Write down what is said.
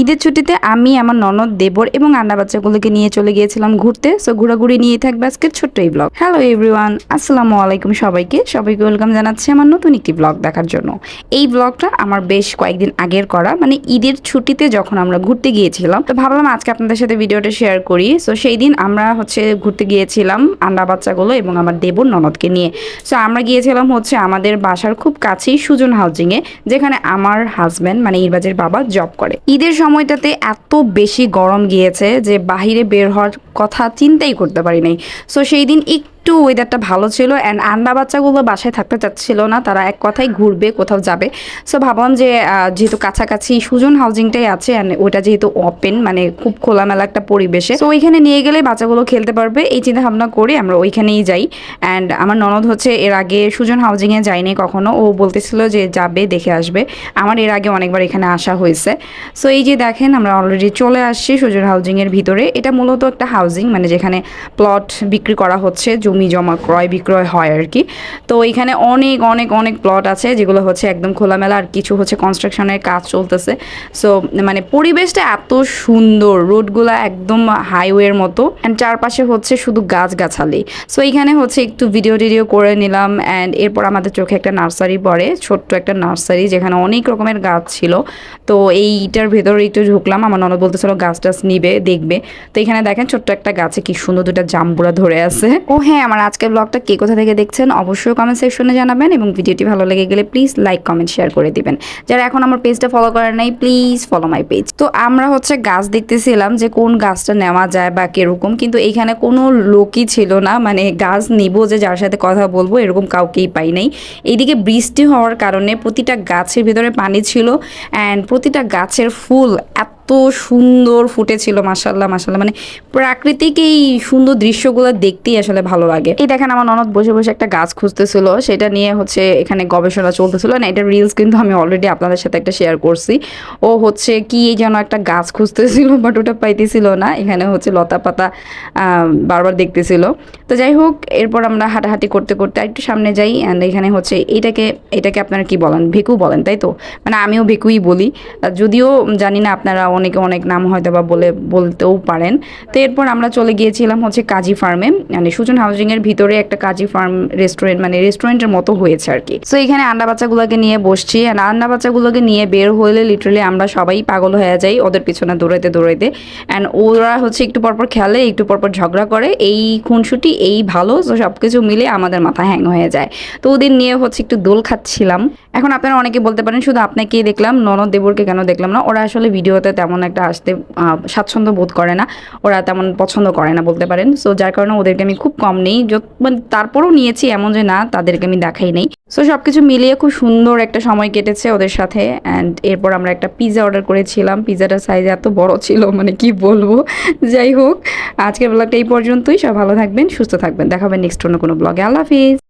ঈদের ছুটিতে আমি, আমার ননদ, দেবর এবং আন্ডা বাচ্চাগুলোকে নিয়ে চলে গিয়েছিলাম ঘুরতে। সো ঘোরাঘুরি নিয়ে থাকবে আজকের ছোট্ট এই ব্লগ হ্যালো এভরিওয়ান আসসালামু আলাইকুম সবাইকে। সবাইকে ওয়েলকাম জানাচ্ছি আমার নতুন একটি ব্লগ দেখার জন্য। এই ব্লগটা আমার বেশ কয়েকদিন আগের করা। মানে ঈদের ছুটিতে যখন আমরা ঘুরতে গিয়েছিলাম, তো ভাবলাম আজকে আপনাদের সাথে ভিডিওটা শেয়ার করি। সো সেই দিন আমরা হচ্ছে ঘুরতে গিয়েছিলাম আন্ডা বাচ্চাগুলো এবং আমার দেবর ননদকে নিয়ে। সো আমরা গিয়েছিলাম হচ্ছে আমাদের বাসার খুব কাছেই সুজন হাউজিংয়ে যেখানে আমার হাজব্যান্ড মানে ইরবাজের বাবা জব করে। ঈদের সময়টাতে এত বেশি গরম গিয়েছে যে বাহিরে বের হওয়ার কথা চিন্তাই করতে পারি নাই। সো সেই দিন একটু ওয়েদারটা ভালো ছিল অ্যান্ড আন্ডা বাচ্চাগুলো বাসায় থাকতে চাচ্ছিল না, তারা এক কথায় ঘুরবে, কোথাও যাবে। সো ভাবলাম যে যেহেতু কাছাকাছি সুজন হাউজিংটাই আছে অ্যান্ড ওইটা যেহেতু ওপেন মানে খুব খোলামেলা একটা পরিবেশে। তো ওইখানে নিয়ে গেলে বাচ্চাগুলো খেলতে পারবে, এই চিন্তা ভাবনা করে আমরা ওইখানেই যাই। অ্যান্ড আমার ননদ হচ্ছে, এর আগে সুজন হাউজিংয়ে যায়নি কখনো, ও বলতেছিল যে যাবে, দেখে আসবে। আমার এর আগে অনেকবার এখানে আসা হয়েছে। সো এই যে দেখেন, আমরা অলরেডি চলে আসছি সুজন হাউজিংয়ের ভিতরে। এটা মূলত একটা হাউজিং মানে যেখানে প্লট বিক্রি করা হচ্ছে জমি জমা ক্রয় বিক্রয় হয় আর কি। তো এখানে অনেক অনেক অনেক প্লট আছে যেগুলো হচ্ছে একদম খোলামেলা আর কিছু হচ্ছে কনস্ট্রাকশনের কাজ চলতেছে। সো মানে পরিবেশটা এত সুন্দর, রোডগুলো একদম হাইওয়ের মতো অ্যান্ড চারপাশে হচ্ছে শুধু গাছগাছালি। সো এইখানে হচ্ছে একটু ভিডিও টিডিও করে নিলাম অ্যান্ড এরপর আমাদের চোখে একটা নার্সারি পড়ে, ছোট্ট একটা নার্সারি যেখানে অনেক রকমের গাছ ছিল। তো এইটার ভেতরে একটু ঢুকলাম, আমার ননদ বলতেছিল গাছ টাছ নিবে, দেখবে। তো এখানে দেখেন ছোট্ট একটা গাছে কি সুন্দর দুটা জাম্বুরা ধরে আছে। ও হ্যাঁ আমার আজকের ব্লগটা কে কোথা থেকে দেখছেন অবশ্যই কমেন্ট সেকশনে জানাবেন এবং ভিডিওটি ভালো লেগে গেলে প্লিজ লাইক কমেন্ট শেয়ার করে দিবেন। যারা এখন আমার পেজটা ফলো করেন নাই প্লিজ ফলো মাই পেজ তো আমরা হচ্ছে গাছ দেখতেছিলাম যে কোন গাছটা নেওয়া যায় বা কীরকম, কিন্তু এইখানে কোনো লোকই ছিল না। মানে গাছ নিব যে যার সাথে কথা বলব, এরকম কাউকেই পাই নাই। এইদিকে বৃষ্টি হওয়ার কারণে প্রতিটা গাছের ভিতরে পানি ছিল অ্যান্ড প্রতিটা গাছের ফুল এত সুন্দর ফুটেছিল মাসাল্লাহ মাসাল্লাহ মানে প্রাকৃতিক এই সুন্দর দৃশ্যগুলো দেখতেই আসলে ভালো লাগে। এই দেখেন আমার ননদ বসে বসে একটা গাছ খুঁজতেছিল, সেটা নিয়ে হচ্ছে এখানে গবেষণা চলতেছিল। না এটা রিলস কিন্তু আমি অলরেডি আপনাদের সাথে একটা শেয়ার করছি। ও হচ্ছে কি যেন একটা গাছ খুঁজতেছিল বাট ওটা পাইতেছিল না। এখানে হচ্ছে লতা পাতা বারবার দেখতেছিল। তো যাই হোক, এরপর আমরা হাঁটাহাঁটি করতে করতে একটু সামনে যাই। অ্যান্ড এখানে হচ্ছে এটাকে এটাকে আপনারা কি বলেন? ভেকু বলেন, তাই তো? মানে আমিও ভেকুই বলি। যদিও জানি না আপনারা অনেকে অনেক নাম হয়তো বা বলে, বলতেও পারেন। তো এরপর আমরা চলে গিয়েছিলাম হচ্ছে কাজী ফার্মে। মানে সুজন হাউজিং এর ভিতরে একটা কাজী ফার্ম রেস্টুরেন্ট মানে রেস্টুরেন্টের মতো হয়েছে আর কি। সো এখানে আন্ডা বাচ্চাগুলোকে নিয়ে বসছি। আর আন্ডা বাচ্চাগুলোকে নিয়ে বের হলে লিটারালি আমরা সবাই পাগল হয়ে যাই ওদের পিছনে দৌড়াইতে দৌড়াইতে। অ্যান্ড ওরা হচ্ছে একটু পরপর খেলে, একটু পরপর ঝগড়া করে। এই খুনসুটি, এই ভালো, তো সব কিছু মিলে আমাদের মাথা হ্যাং হয়ে যায়। তো ওদের নিয়ে হচ্ছে একটু দোল খাচ্ছিলাম। এখন আপনারা অনেকে বলতে পারেন, শুধু আপনাকেই দেখলাম, ননদ দেবরকে কেন দেখলাম না? ওরা আসলে ভিডিওতে তেমন একটা আসতে স্বাচ্ছন্দ্য বোধ করে না। ওরা তেমন পছন্দ করে না বলতে পারেন। সো যার কারণে ওদেরকে আমি খুব কম নেই। মানে তারপরেও নিয়েছি এমন যে না, তাদেরকে আমি দেখাই নেই। সো সব কিছু মিলিয়ে খুব সুন্দর একটা সময় কেটেছে ওদের সাথে। অ্যান্ড এরপর আমরা একটা পিৎজা অর্ডার করেছিলাম। পিৎজাটার সাইজ এত বড় ছিল মানে কি বলব? যাই হোক, আজকের ব্লগটা এই পর্যন্তই। সব ভালো থাকবেন, সুস্থ থাকবেন। দেখাবেন নেক্সট অন্য কোনো ব্লগে আল্লাহ হাফিজ।